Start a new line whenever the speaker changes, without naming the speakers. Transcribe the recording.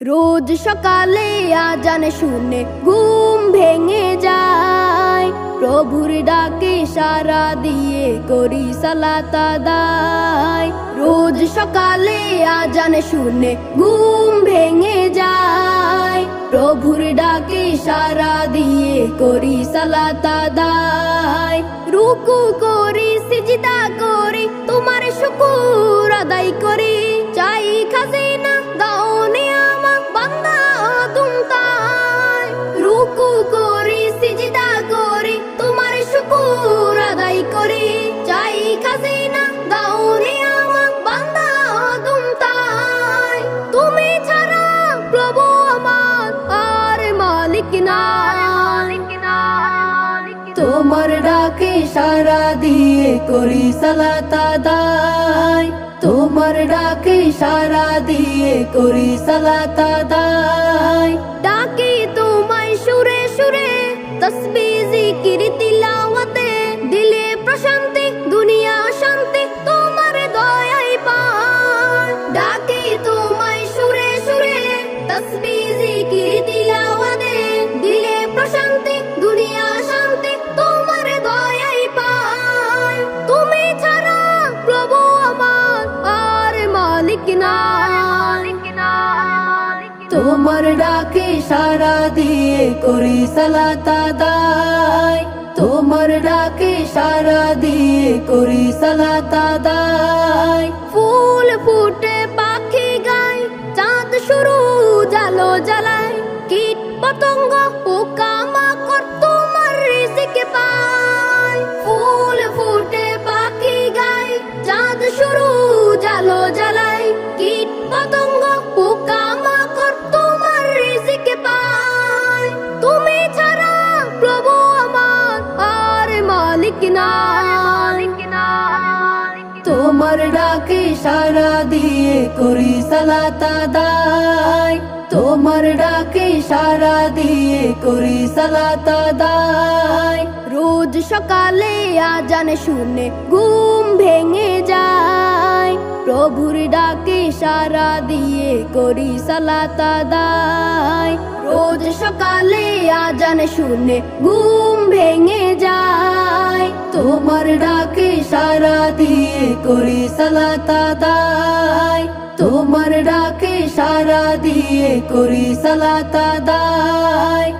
রোজ সকালে আজান শুনে ঘুম ভেঙে যায়। প্রভুর ডাকে সারা দিয়ে করি সালাতা দায় রোজ সকালে আজান শুনে ঘুম ভেঙে যায়। প্রভুর ডাকে সারা দিয়ে করি সালাতা দায় রুকু করি, সিজদা করি, তোমার শুকুর আদায় করি। সারা দিয়ে করি সালাতা দায় তোমার ডাকে সারা দিয়ে করি সালাতা তোমার ডাকে সারা দিয়ে করি সালাতা দায় তোমার ডাকে সারা দিয়ে করি সালাতা দায় ফুল ফুটে পাখি গায়, চাঁদ শুরু জালো জ্বালায়, কীট পতঙ্গ তোমার ডাকে সারা দিয়ে করি সালাতা দায় তোমার ডাকে সারা দিয়ে করি সালাতা দায় রোজ সকালে আজান শুনে ঘুম ভেঙে যায়। প্রভুর ডাকে সারা দিয়ে করি সালাতা দায় রোজ সকালে আজান শুনে ঘুম ভেঙে যায়। তোমার ডাকে সারা দিয়ে করি সালাতা দায় তোমার ডাকে সারা দিয়ে করি সালাতা দায়